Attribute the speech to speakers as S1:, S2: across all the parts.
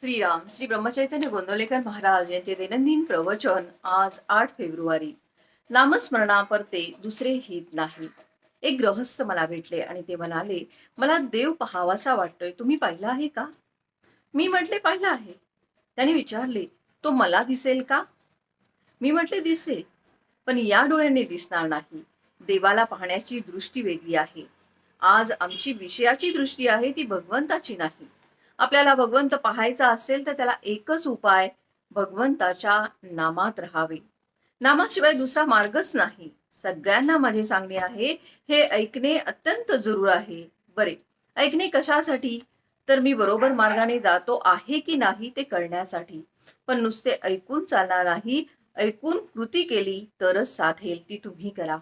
S1: श्रीराम श्री ब्रह्मचैतन्य गोंदवलेकर महाराज यांचे दैनंदिन प्रवचन आज आठ फेब्रुवारी. नामस्मरणापरते दुसरे हित नाही. एक गृहस्थ मला भेटले आणि ते म्हणाले मला देव पहावासा वाटतोय तुम्ही पाहिला आहे का? मी म्हटले पाहिला आहे. त्याने विचारले तो मला दिसेल का? मी म्हटले दिसेल पण या डोळ्याने दिसणार नाही. देवाला पाहण्याची दृष्टी वेगळी आहे. आज आमची विषयाची दृष्टी आहे ती भगवंताची नाही. आपल्याला भगवंत पाहायचा असेल तर त्याला एकच उपाय भगवंताच्या नामात राहावे. नामाशिवाय दुसरा मार्गच नाही. सगळ्यांना माझे सांगणे आहे हे ऐकणे अत्यंत जरूर आहे. बरे ऐकणे कशासाठी? तर मी बरोबर मार्गाने जातो आहे की नाही ते कळण्यासाठी. पण नुसते ऐकून चालणार नाही ऐकून कृती केली तरच साधेल ती तुम्ही करा.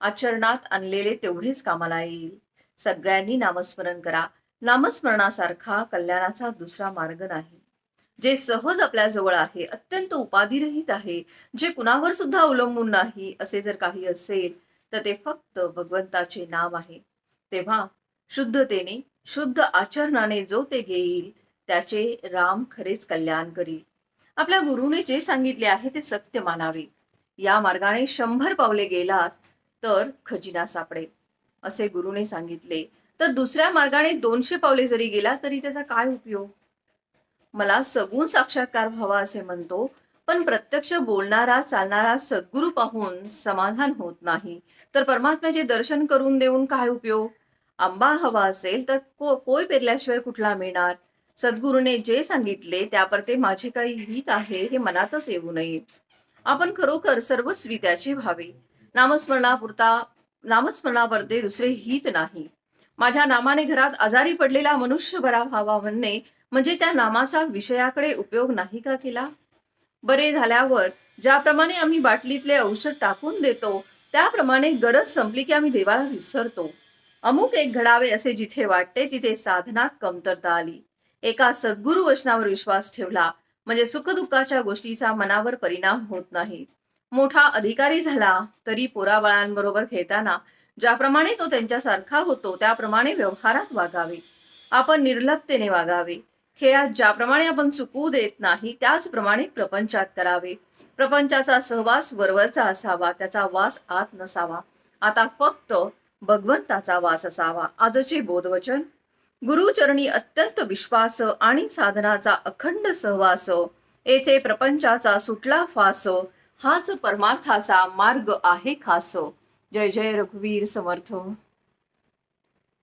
S1: आचरणात आणलेले तेवढेच कामाला येईल. सगळ्यांनी नामस्मरण करा. नामस्मरणासारखा कल्याणाचा दुसरा मार्ग नाही. जे सहज आपल्या जवळ आहे अत्यंत उपाधिरहित आहे जे कुणावर सुद्धा अवलंबून नाही असे जर काही असेल तर ते फक्त भगवंताचे नाम आहे. तेव्हा शुद्धतेने शुद्ध आचरणाने जो ते घेईल त्याचे राम खरेच कल्याण करील. आपल्या गुरुने जे सांगितले आहे ते सत्य मानावे. या मार्गाने शंभर पावले गेलात तर खजिना सापडेल असे गुरुने सांगितले. तर दुसऱ्या मार्गाने दोनशे पावले जरी गेला तरी त्याचा काय उपयोग? मला सगुण साक्षात्कार व्हावा असे म्हणतो पण प्रत्यक्ष बोलणारा चालणारा सद्गुरू पाहून समाधान होत नाही. तर परमात्म्याचे दर्शन करून देऊन काय उपयोग? आंबा हवा असेल तर को कोय पेरल्याशिवाय कुठला मिळणार? सद्गुरूने जे सांगितले त्यापरते माझे काही हित आहे हे मनातच येऊ नये. आपण खरोखर सर्वस्वी त्याचे व्हावे. नामस्मरणापुरता नामस्मरणापरते दुसरे हित नाही. माझ्या नामाने घरात आजारी पडलेला मनुष्य बरा व्हावा म्हणणे म्हणजे त्या नामाचा विषयाकडे उपयोग नाही का केला? बरे झाल्यावर ज्याप्रमाणे आम्ही बाटलीतले औषध टाकून देतो त्याप्रमाणे गरज संपली की आम्ही देवाला विसरतो. अमुक एक घडावे असे जिथे वाटते तिथे साधना कमतरता आली. एका सद्गुरु वचनावर विश्वास ठेवला म्हणजे सुखदुःखाच्या गोष्टीचा मनावर परिणाम होत नाही. मोठा अधिकारी झाला तरी पोराबाळांबरोबर खेळताना ज्याप्रमाणे तो त्यांच्यासारखा होतो त्याप्रमाणे व्यवहारात वागावे. आपण निर्लपतेने वागावे. खेळात ज्याप्रमाणे आपण चुकू देत नाही त्याचप्रमाणे प्रपंचात करावे. प्रपंचाचा सहवास वरवरचा असावा त्याचा वास आत नसावा. आता फक्त भगवंताचा वास असावा. आजचे बोधवचन. गुरुचरणी अत्यंत विश्वास आणि साधनाचा अखंड सहवास. येथे प्रपंचाचा सुटला फास. हाच परमार्थाचा मार्ग आहे खास. जय जय रघुवीर समर्थ.